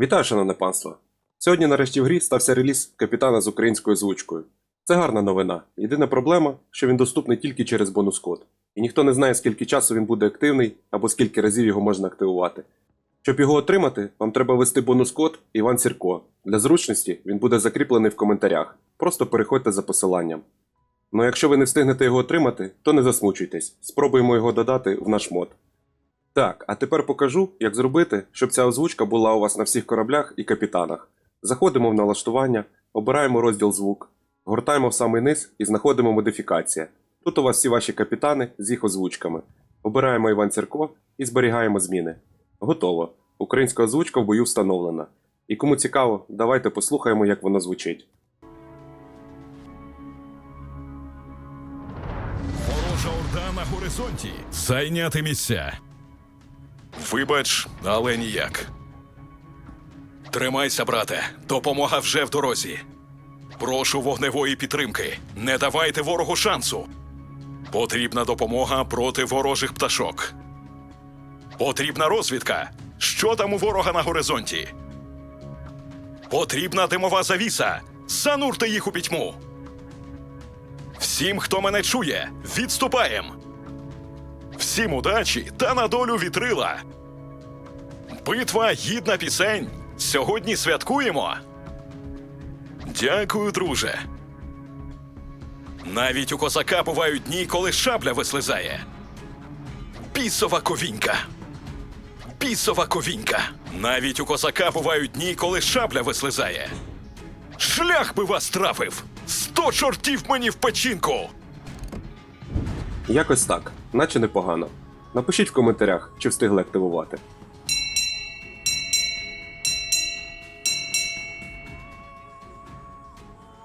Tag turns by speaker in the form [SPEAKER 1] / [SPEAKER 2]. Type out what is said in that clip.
[SPEAKER 1] Вітаю, шановне панство! Сьогодні нарешті в грі стався реліз капітана з українською озвучкою. Це гарна новина. Єдина проблема, що він доступний тільки через бонус-код. І ніхто не знає, скільки часу він буде активний або скільки разів його можна активувати. Щоб його отримати, вам треба ввести бонус-код Іван Сірко. Для зручності він буде закріплений в коментарях. Просто переходьте за посиланням. Ну якщо ви не встигнете його отримати, то не засмучуйтесь. Спробуємо його додати в наш мод. Так, а тепер покажу, як зробити, щоб ця озвучка була у вас на всіх кораблях і капітанах. Заходимо в налаштування, обираємо розділ звук, гортаємо в самий низ і знаходимо модифікація. Тут у вас всі ваші капітани з їх озвучками. Обираємо Іван Церко і зберігаємо зміни. Готово. Українська озвучка в бою встановлена. І кому цікаво, давайте послухаємо, як воно звучить.
[SPEAKER 2] Ворожа орда на горизонті. Зайняти місця. Вибач, але ніяк. Тримайся, брате. Допомога вже в дорозі. Прошу вогневої підтримки. Не давайте ворогу шансу. Потрібна допомога проти ворожих пташок. Потрібна розвідка. Що там у ворога на горизонті? Потрібна димова завіса. Занурте їх у пітьму. Всім, хто мене чує, відступаєм. Всім удачі та на долю вітрила. Битва гідна пісень. Сьогодні святкуємо. Дякую, друже. Навіть у козака бувають дні, коли шабля вислизає. Бісова ковінька. Бісова ковінька. Навіть у козака бувають дні, коли шабля вислизає. Шлях би вас трафив! Сто чортів мені в печінку!
[SPEAKER 1] Якось так, наче непогано. Напишіть в коментарях, чи встигли активувати.